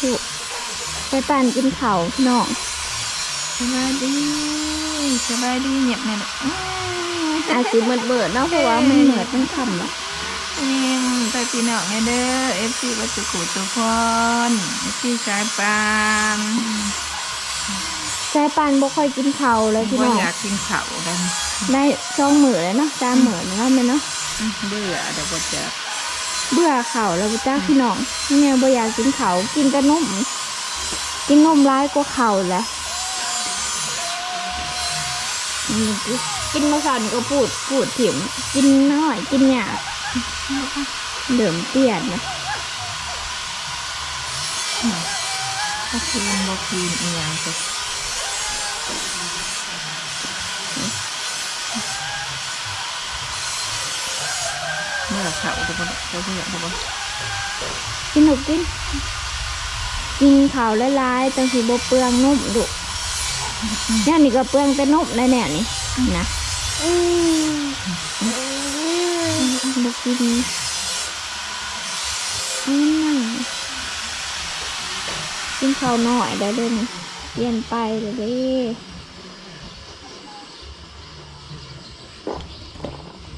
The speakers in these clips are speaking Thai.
ถูกไปปั่นกินเขาวพี่น้องสบายดีสบายดีเงียบเนี่ยแหละอืมอาจสิเมิดเบิดเนาะเพราะว่ามันเหมือดมันคำแล้วยิ้มไปพี่น้องเนี่ยเด้อเอฟซีวัดสุขุทุกคนเอฟซีสายปานใจปันบ่ค่อยกินเขาวเลยพี่ว่าน้องอยากกินข้าวกันได้สองมื้อเลยเนาะสามมื้อแล้วแม่นเนาะอืมเบื่อเดี๋ยวบ่จะ เบื่อเขาแล้วจ้าพี่น้องแม่บ่อยากกินเขากินแต่นมกินนมร้ายกว่าเขาแหละอืมกินมาสานก็พูดพูดถิ่มกินน้อย กินหยาเดิมเปลี่ยนนะถ้าคืนบ่คืนอีหยังจะเมื่อเขาเดี๋ ยวบ่จะเบื่อเดี๋ยวบ่กินหนุกกิน กินข้าวละลายๆจังสิบ่เปลืองนุ่มดุย่างนี่ก็เปลืองแต่นุ่มแน่ๆนี่นะบ่กินอืมกินข้าวหน้อยได้เลยนี่เปลี่ยนไปเลยเด้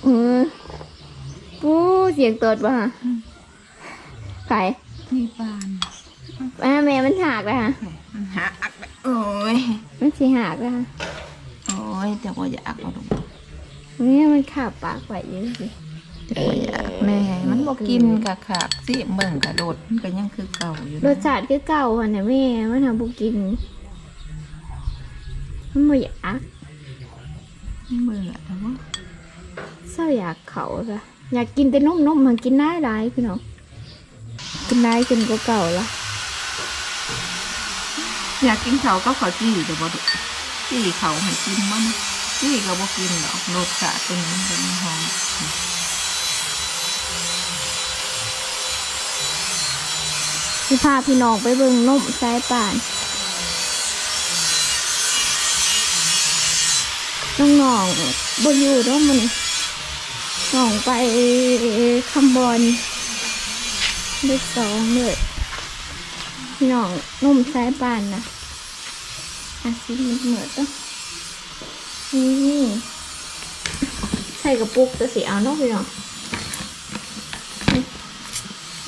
ออ เสียงตดป่ะฮะไข่นี่ปานแม่แม่มันหักเลยฮะมันหักเลยโอ้ยมันสีหักเลยฮะโอ้ยแต่ว่าอยากเอาลงเนี่ยมันขาบปากไปเยอะสิแต่ว่าอยากแม่มันบ่กินกะขากสิเบิ่งกะโดดมันก็ยังคือเก่าอยู่รนะสชาติคือเก่าอะนะแม่มันทำบุกินมันไม่อยากเบื่อแต่ว่าเศร้าอยากเขาจ้ะ อยากกินแต่นมนมมันกินได้หลายพี่น้องกินได้กินก็เก่าละอยากกินเขาวก็ขอจี้แต่บ่ได้จี้เขาให้กินมันจี้ก็บ่กินหรอกรสชาติเป็นมันเป็นหอมพี่พาพี่น้องไปเบิ่งนมสายป่านน้องๆบนอยู่เด้วยมัน น้องไปคำบอลเลขสองเลยพี่องนุ่มสายปานนะอาซิมันเหมือนต้องนี่ใส่กระปุกจะสีเอานาะพี่น้อง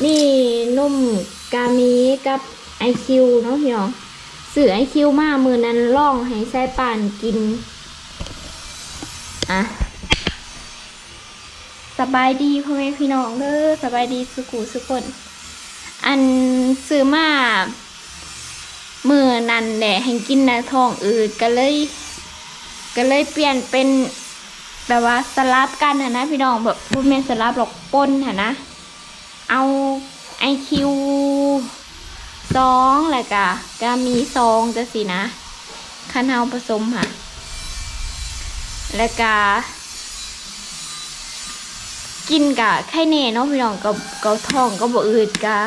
นี่นุ่มกามีกับไอคิวเนาะพี่น้องสื่อไอคิวมามือนั้นล่องให้สายปานกิน อะ สบายดีพ่อแม่พี่น้องเด้อสบายดีสุกูสุกคน อันซื้อมามือนันแหละให้กินนะท้องอืดก็เลย ก็เลยเปลี่ยนเป็นแบบว่าสลับกันนะนะพี่น้องแบบบุแม่สลับหรอกปนนะนะ เอาไอคิวสองแล้วก็ก็มีซองจะสินะคันเฮาผสมค่ะ แล้วก็ กินกะไข่เน่เนาะพี่น้องกับเกาท้องก็บ่อืดกะ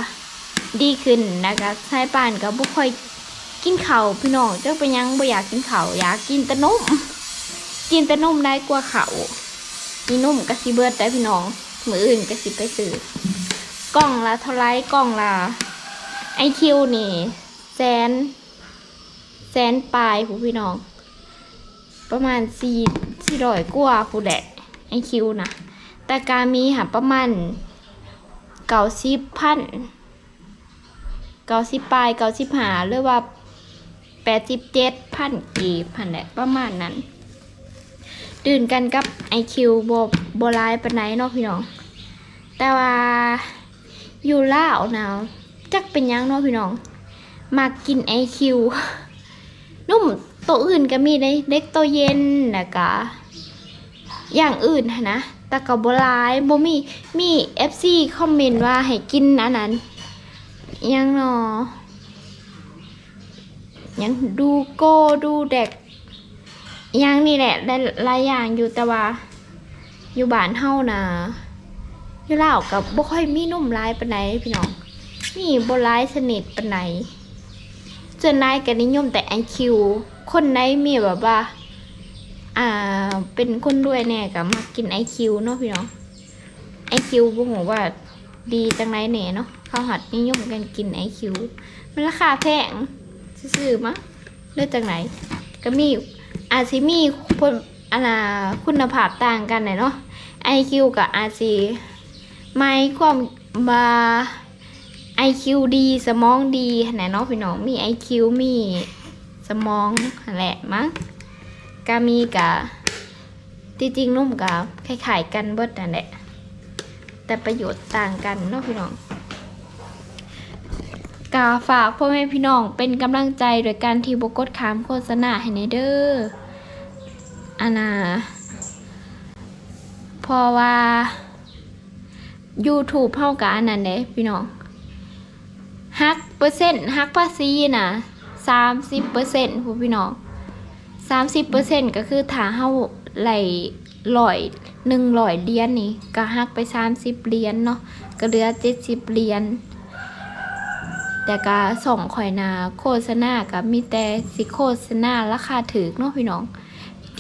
ดีขึ้นนะคะสายป่านก็บ่ค่อยกินข้าวพี่น้องเจ้าเป็นหยังบ่อยากกินข้าวอยากกินแต่นมกินแต่นมได้กว่าข้าวมีนมก็สิเบิดได้พี่น้องมืออื่นก็สิไปซื้อกล่องละเท่าไรกล่องละไอคิวนี่แสนแสนปลายผู้พี่น้อง ประมาณสี่สี่ร้อยกว่าผู้แดะไอคิวนะ แต่การมีหาประมาณเก้าสิบพันเก้าสิบปลายเก้าสิบหาหรือว่าแปดสิบเจ็ดพันกีบพันแหละประมาณนั้น ดื่นกันกับไอคิวโบโบรายปนไหนเนาะพี่น้อง แต่ว่าอยู่ล่าวนะจักเป็นยังเนาะพี่น้อง มากินไอคิวนุ่มตัวอื่นก็มีได้เล็กตัวเย็นแล้วก็อย่างอื่นนะ แต่ก็บ่หลายบ่มีมี FC คอมเมนต์ว่าให้กินอันนั้นยังเนาะอิหยังดูโก้ดูเด็กยังนี่แหละได้หลายอย่างอยู่แต่ว่า อยู่บ้านเฮานะอยู่ลาวกับบ่ค่อยมีนุ่มหลายปานใดพี่น้องมีบ่ลายสนิทปานใดส่วนนายก็นิยมแต่ไอนคิว คนไหนมีแบบว่า อ่า เป็นคนรวยแน่ก็มากินไอคิวเนาะพี่น้องไอคิวบ่ฮู้ว่าดีจังไรแหน่เนาะคเขาหัดนิยมกันกินไอคิวมันราคาแพงซื้อๆมะเลือกจากไหนก็มีอาจสิมีคนอันน่ะคุณภาพต่างกันน่ะเนาะไอคิวกับอาจสิไม่ความบาไอคิวดีสมองดีไหนะเนาะพี่น้องมีไอคิวมีสมองแหละมั้ง ก็มีกะที่จริงนุ่มกับคล้ายๆกันเบิดนั่นแหละแต่ประโยชน์ต่างกันเนาะพี่น้องกาฝากพ่อแม่พี่น้องเป็นกำลังใจโดยการที่บกดขามโฆษณาให้ในเด้ออานาเพราะว่า YouTube เท่ากับอันนั้นเด้พี่น้องฮักเปอร์เซ็นต์ฮักภาษีนะสามสิบเปอร์เซ็นต์พี่น้อง สามสิบเปอร์เซ็นต์ก็คือถ้าเฮาไหลลอยหนึ่งร้อยเหรียญนี่ก็ฮักไปสามสิบเหรียญเนาะก็เหลือเจ็ดสิบเหรียญแต่ก็ส่งข่อยนาโฆษณากับมีแต่สิโฆษณาราคาถือเนาะพี่น้อง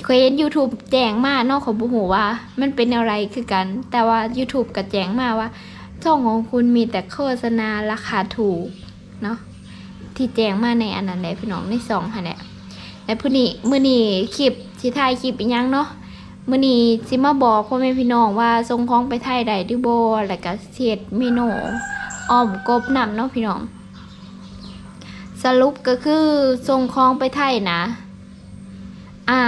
เคยเห็น YouTube แจ้งมาเนาะของบุหูว่า มันเป็นอะไรคือกัน แต่ว่า YouTube ก็แจ้งมาว่าช่องของคุณมีแต่โฆษณาราคาถูกเนาะที่แจ้งมาในอันนั้นแหละพี่น้องในสองค่ะแหละ และผู้นี้มือนี้คลิปสิถ่ายคลิปอีกยังเนาะมือนี้สิมาบอกพ่อแม่พี่น้องว่าส่งของไปไทยได้หรือบ่แล้วก็เฮ็ดเมนูอ้อมกบนำเนาะพี่น้อง สรุปก็คือส่งของไปไทยนะ อ่า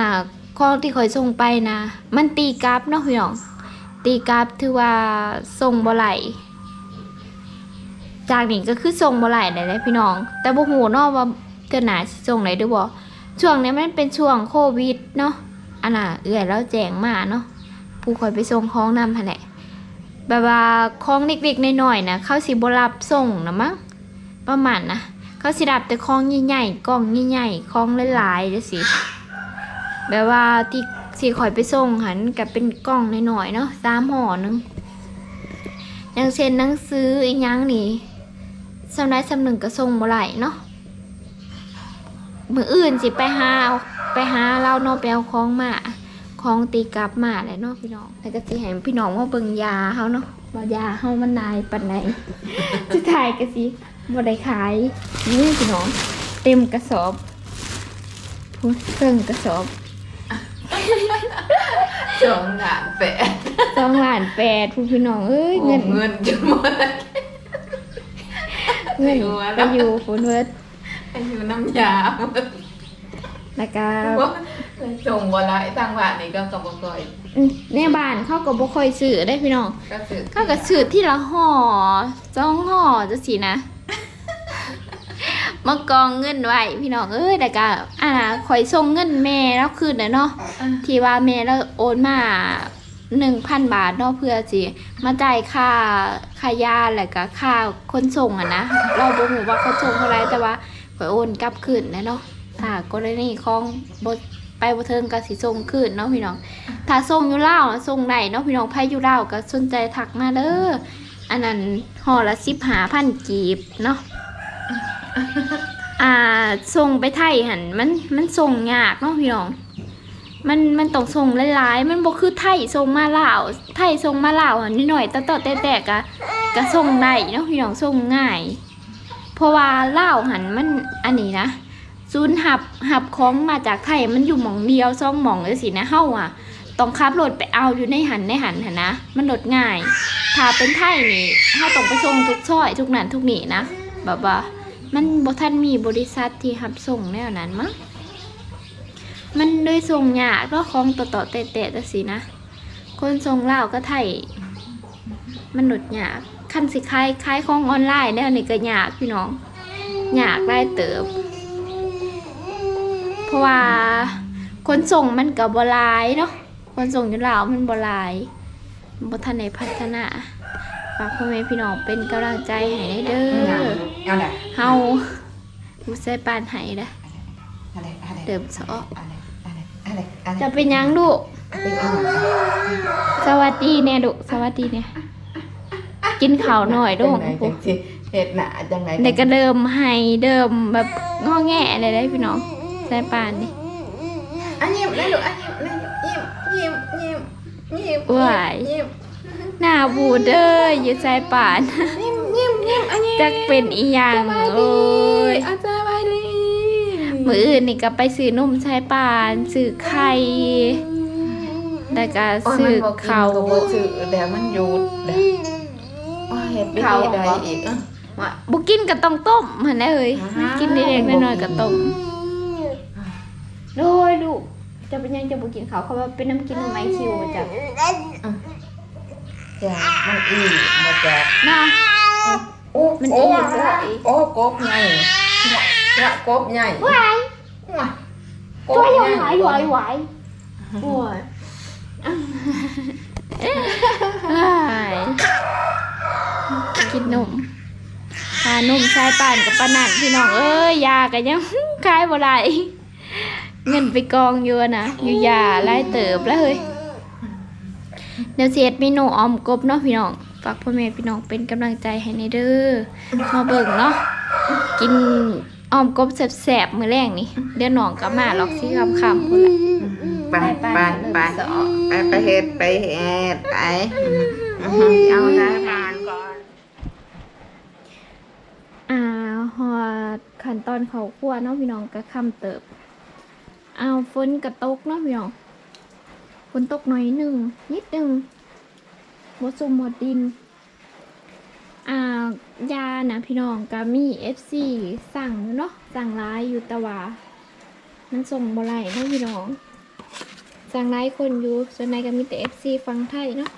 ของที่ข่อยส่งไปนะ มันตีกราฟเนาะพี่น้อง ตีกราฟถือว่าส่งบ่ไหลจากนี้ก็คือส่งบ่ไหลได้เลยพี่น้อง แต่บ่ฮู้เนาะว่าเกิดหนาสิส่งได้หรือบ่ ช่วงนี้มันเป็นช่วงโควิดเนาะอันน่ะเอื่อยแล้วแจงมาเนาะผู้คอยไปส่งของนำหั่นแหละแบบว่าของเล็กๆน้อยๆนะเขาสิบรับส่งนะมั้งประมาณนะเขาสิรับแต่ของใหญ่ๆกล่องใหญ่ๆของหลายๆจังซี่แบบว่าที่สิคอยไปส่งหันกับเป็นกล่องน้อยๆเนาะสามห่อนึงอย่างเช่นหนังสืออีกอย่างนี่สำได้สำหนึ่งก็ส่งบ่ไหลเนาะ มืออื่นสิไปหาเอาไปหาเราเนาะไปเอาของมาของตีกลับมาแหละเนาะพี่น้องแล้วก็สิให้พี่น้องว่าเบิ่งยาเฮาเนาะว่ายาเฮามันนายปานไหนสุดท้ายก็สิบ่ได้ขายนี่พี่น้อง เต็มกระสอบพูดเครื่องกระสอบสองหลานแปดสองล้านแปดพูดพี่น้องเอ้ยโอ้เงินเงินจะหมดเงินอยู่อะไปอยู่ฟูนเวิร์ด อายุน้ำยาหมดแล้วก็ว่าส่งบ่หลายต่างบ้านนี่ก็กระบอกก่อยอืมในบ้านเขาก็บ่ค่อยซื้อได้พี่น้องก็คือเขาก็ซื้อที่ละห่อสองห่อจะสินะมากองเงินไว้พี่น้องเอ้ยแต่ก็อ่าข่อยส่งเงินแม่แล้วคืนน่ะเนาะที่ว่าแม่แล้วโอนมาหนึ่งพันบาทเนาะเพื่อสิมาจ่ายค่าค่ายาแล้วก็ค่าขนส่งอะนะเราบ่รู้ว่าเขาส่งเท่าไหรแต่ว่า ข่อยโอนกลับคืนนะเนาะถ้ากรณีของบ่ไปบ่เทิงก็สิส่งคืนเนาะพี่น้อง ถ้าส่งอยู่ลาวอะส่งได้เนาะพี่น้องไผอยู่ลาวก็สนใจทักมาเด้ออันนั้นห่อละ15,000กีบเนาะอ่าส่งไปไทยหันมันมันส่งยากเนาะพี่น้องมันมันต้องส่งหลายๆ มันบ่คือไทยส่งมาลาว ไทยส่งมาลาวหันนิดหน่อยต่อๆแต่ๆกะกะส่งได้เนาะพี่น้องส่งง่าย เพราะว่าเลาหันมันอันนี้นะศูนย์หับหับของมาจากไทยมันอยู่หมองเดียวซ่องหมองจังซี่นะเฮ้าอะต้องขับรถไปเอาอยู่ในหันในหันหันนะ มันลดง่าย ถ้าเป็นไทยนี่เฮาต้องไปส่งทุกซอยทุกนั้นทุกนี่นะแบบว่ามันบ่ทันมีบริษัทที่รับส่งแนวนั้นมั้งมันเลยส่งยากก็ของต่อๆแตะๆจังซี่นะ คนส่งเลาก็ไทยมันหนุดยาก คันสิขายขายของออนไลน์แนวนี้ก็ยากพี่น้องยากได้เติบ เพราะว่าคนส่งมันก็บ่หลายเนาะคนส่งอยู่ลาวมันบลายบทันได้พัฒนาฝากพ่อแม่พี่น้องเป็นกำลังใจให้ได้เด้อเอาไหนเฮาบ่ใส่ปานให้เด้ออะเดิมซออะจะเป็นยังลูกสวัสดีแน่ลูกสวัสดีเนี่ย กินข้าวหน่อยลูกจังไหนจังสิเห็ดหนาจังไหนเด็กก็เดิมให้เดิมแบบงอแงอะไรได้พี่น้องใส่ปานนี่อันยิ้มเลยลูกอันยิ้มเลยยิ้มยิ้มยิ้มยิ้มว้ายยิ้มหน้าบูดเด้ออยู่ใส่ปานยิ้มยิ้มยิ้มอันนี้จักเป็นอีหยังสบายโอ้ดียอาจารย์บายดีมืออื่นนี่ก็ไปซื้อนมชายป่านซื้อไข่แล้วก็โอ้ยซื้มันอบอกกินเขาวก็บ่ซื้อเดี๋ยวมันหยุด เด้อโอ้ยเฮ็ดไปเขาเฮ็ดได้บ่อีกอะมาบุกินก็ต้องต้มมันได้เลยอ่ากินเล็กๆน้อยๆก็ต้มโดยลูกจะเป็นยังจะบุกินเขาวเขาว่าเป็นน้ำกินไม้คิวจ้ะจ้ะมันอีกบ่จ้ะน่ะโอ้มันโอ้อีกด้วยโอ้กบใหญ่ละกบใหญ่วายว้าตัวใหญ่ไหวไหวไหวโอ้ยอ้าย กินนมทานมชายป่านกับปานันพี่น้องเอ้ยยากันยังขายบ่ได้เงินไปกองอยู่อะนะอยู่ยาไล่เติบแล้วเฮ้ยเดี๋ยวเสียดเมนูออมกบเนาะพี่น้องฝากพ่อแม่พี่น้องเป็นกำลังใจให้ในเด้อมาเบิ่งเนาะกินออมกบแสบๆมื้อแรกนี่เดี๋ยวน้องก็มาหรอกสิคำๆพุ่นละไปไปไปไปไปไปเฮ็ดไปเฮ็ดไปอืมเอานะบานก่อน อ่าหอด ขั้นตอนเขาคั่วเนาะพี่น้องก็คำเติบ เอาฝนกระตกเนาะพี่น้องฝนตกหน่อยหนึ่งนิดหนึ่งบดซุ่มหมดดินอ่ายานะพี่น้องกามีเอฟซีสั่งเนาะสั่งร้ายอยู่ต่ว่ามันส่งบ่ไหลเนาะพี่น้อง สั่งร้ายคนอยู่ส่วนในก็มีแต่เอฟซีฟังไทยเนาะ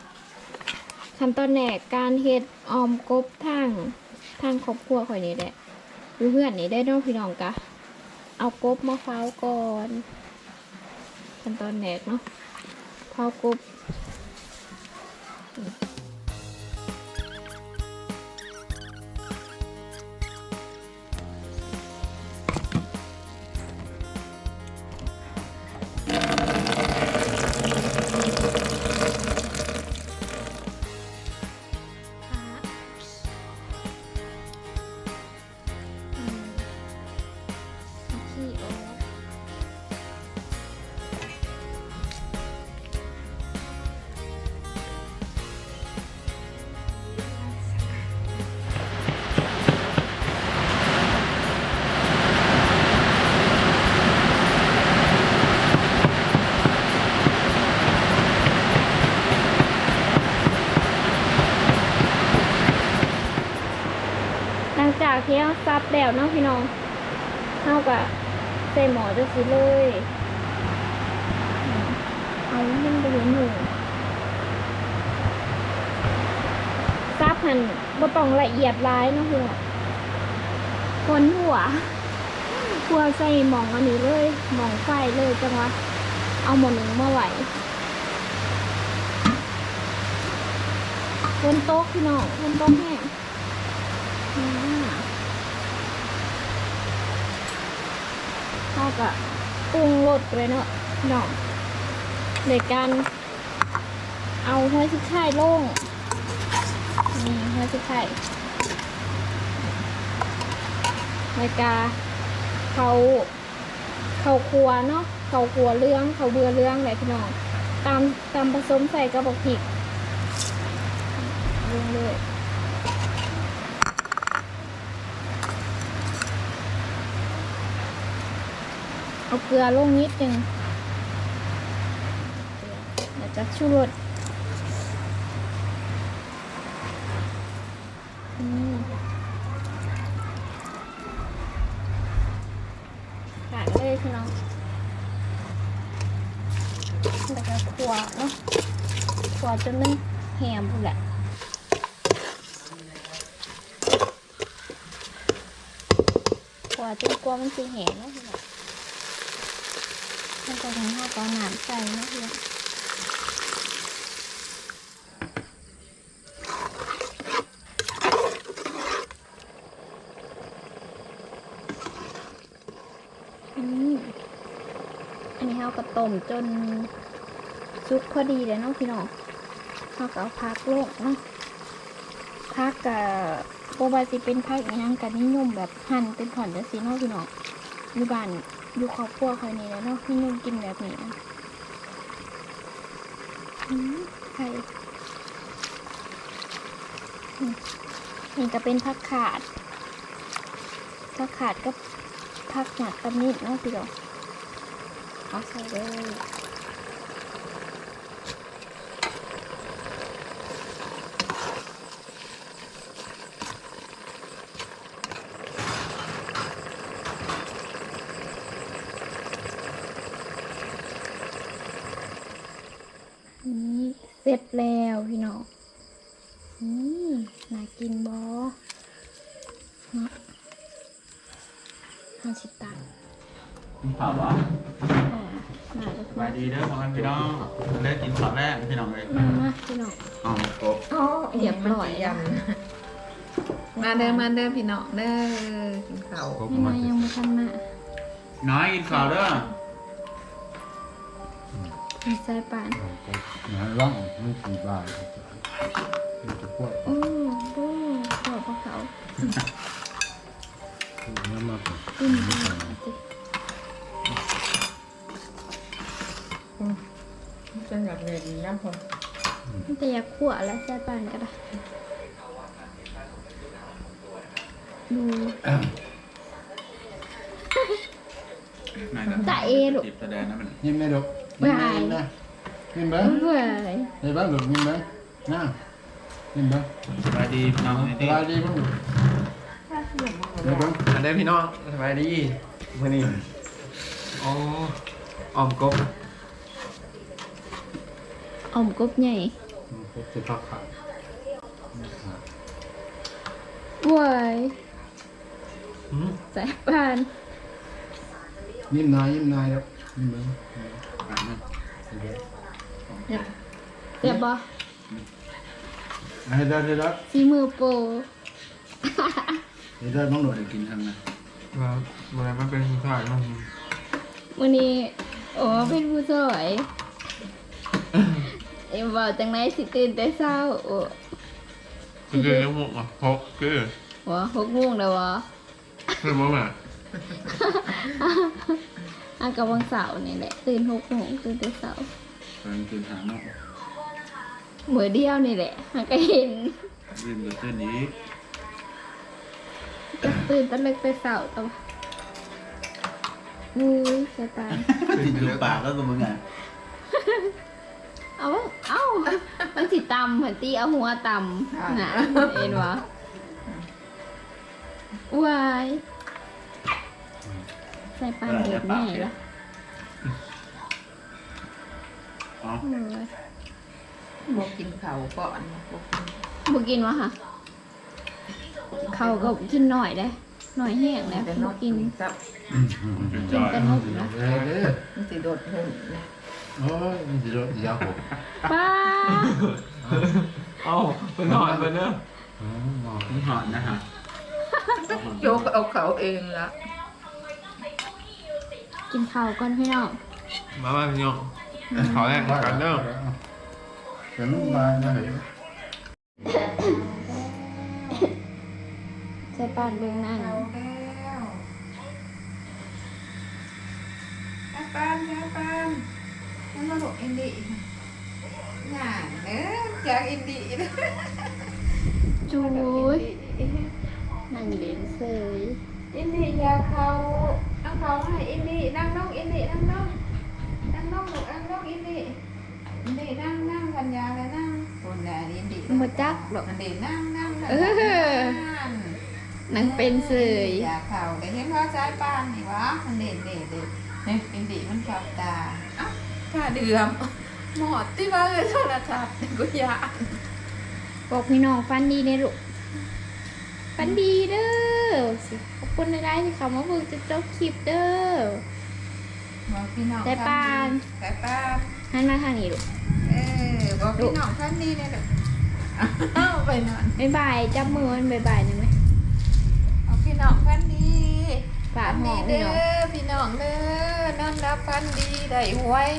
ขั้นตอนแรกการเฮ็ดออมกบทางทางครอบครัวข่อยนี่แหละ เพื่อนนี่ได้น้องพี่น้องกะ เอากบมาเฝ้าก่อนขั้นตอนแรกเนาะเฝ้ากบ ที่เราซับแล้วเนาะพี่น้องเท่ากับใส่หมอจะสิเลยอืมเอามันไปเห็นหนูซับหันบ่ต้องละเอียดร้ายเนาะพี่น้องคนหัว หัวใส่หมองอันนี้เลยหมองไฟเลยจังวะเอาหมอหนึ่งมาไหวบนโต๊ะพี่น้องบนโต๊ะแห้ง อืม เข้ากับปรุงรสเลยเนาะเนาะในการเอาหัวชิช่ลงนี่หัวชิช่ายในกาเขาเขาครัวเนาะเขาครัวเรื่องเขาเบื่อเรื่องอะไรพี่น้องตามตามผสมใส่กระบอกผิกลงเลย เอาเกลือลงนิดนึงเดี๋ยวจะชูรสอืมขาดเลยพี่น้องแล้วก็ขัวเนาะขัวจนมันแหมหมดแหละขัวจนกลัวมันสิแหงเนาะ พี่น้องมันจะทำให้ตอนหนามใจนะเพื่อนอันนี้เราก็ต้มจนซุกพอดีเลยเนาะพี่น้องเราก็เอาพักโลกเนาะพักกับโบบาสิเป็นพักอย่างกันนิยมแบบหั่นเป็นผ่อนจะสีเนาะพี่น้องอยู่บ้าน อยู่ครอบครัวใครนี่แหล้วเนาะพี่นุ่มกินแบบนี้นะอืมไข่อืมนี่ก็เป็นผักขาดผักขาดก็ผักหนักตำนิดเนาะพี่ดอกเอาใส่เลยนี่เส ร็จแล้วพี่น้องนี่น่ากินบอเนาะห้าสิบตังค์กินข้าวบ่อ่ามาเลยสบายดีเด้อพ่อแม่พี่น้องเลิกกินข้าวแรกพี่น้องเลยมามาพี่น้องอ๋อครบอ๋อเรียบร้อยยัแล้วงมาเด้อมาเด้อพี่น้องเด้อกินข้าวยังไงยังไม่ทันมาน้อยกินข้าวเด้อ มีสายปานนะร่องไม่กี่บาทมันจะพวกโอ้โหหัวพวกเขาน้ำมันขึ้นมาสิจะอยากเรียนน้ำพอมันจะอยากขั่วแล้วสายปานก็ได้ดูไหนนะจ่าเอลูกจิบแสดงนะมันยิ้มไหมลู กไม่ยิ้มไหมยิ้มไหมยิ้มไหมเบื่อเลยในบ้านลูกยิ้มไหมน่ายิ้มไหมสบายดีพี่น้องสนี่บายดีมั้งลูกเดี๋ยวเบิ่งอันเด้อพี่น้องสบายดีมื่อนี้อ๋อออมกบออมกบใหญ่ครบสิบพักขาดบวยหืมสายปานยิ้มนายยิ้มนายแล้วยิ้มไห มอะนะเดี๋ยวบอให้ได้ได้ได้ซีมือโปรให้ได้น้องหน่อยเดี๋ยวกินทางนะว่าเมื่อมันเป็นผู้ชายมันวันนี้ โอ้เป็นผู้สวยเอ็มบอกจังไรสิตื่นแต่เศร้าโอ้คือคือน้ำมูกอะพกคือหัวหกโมงแล้ววะคือมั้งอะ อากาวังเสาร์นี่แหละตื่นหกโมงตื่นแต่เช้าตอนกินหางเนาะเหมือเดียวนี่แหละอากาเห็นยืนอยู่เส้นนี้จะตื่นแตะเล็กแต่เช้าตัวอุ้ยใช่ปานติดอยู่ปากแล้วก็มึงอะเอาวะเอ้ามันสิตำเหมือนตีเอาหัวตำนะเอ็นวะวาย ใส่ปานเดือดแน่ละอ๋อโอ้ยบอกกินข้าวก่อนบอกกินบุกินวะค่ะ เขาก็กินหน่อยได้ หน่อยแห้งแล้วแต่นบุกกินจับเป็นจกินอยแต่นกนะเด้อเด้อมันสิโดดหุ่นนะโอ้ยมันจะโดนยาหกป้าเอ้าเป็นนอนไปเนอะอ๋อนี่หอนนะฮะโยกเอาเขาเองละ กินข้าวก่อนพี่น้องมาบ้านพี่น้องขอแรกกันเนอะเป็นลูกลายนะเห็นใส่ปานเบื้องหน้าเอาแล้วแม่ปานแม่ปานนั่นมาบอกอินดีงานเด้อจากอินดีเด้อจูยนั่งเล่นเสยอินดีอยากเขา เอาเขาให้อินดีนั่งน้องอินดีนั่งน้องนั่งน้องลูกนั่งน้องอินดีอินดีนั่งนั่งพันยาเลยนั่งคนแดนอินดีมาจักหรอกอันดีนั่งนั่งเออนั่งเป็นเสยอยากเขาได้เห็นว่าใจปานนี่วะอันเด่นเด่นเด่นเนี่ยอินดีมันขับตาเอ้าข้าเดือมหมอดที่ว่าเลยโทรศัพท์กูอยากบอกพี่น้องฟันดีในลูกฟันดีเด้อ สิ ขอบคุณในไลน์ที่เขามาเบิ่งจะจบคลิปเด้อบอกพี่น้องแต่ปานแต่ปานหันมาทางนี้ลูกเออบอกพี่น้องท่านนี้เนี่ยเด้อเอาไปนอนบ๊ายบายจับมือมันบ๊ายบายหนึ่งไหมเอาพี่น้องท่านนี้ฝากหมดีอเด้พี่น้องอพี่น้องเด้อนอนรับพันดีได้หวย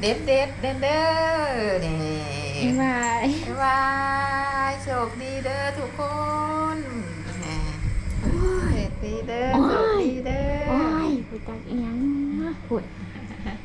เด็ดเด็ดเด้อเด้อนี่บ๊ายบายบ๊ายบายโชคดีเด้อทุกคนแหมโชค ดีเด้อโชคดีเด้โอ้อยพูดจักอีหยังนะพูด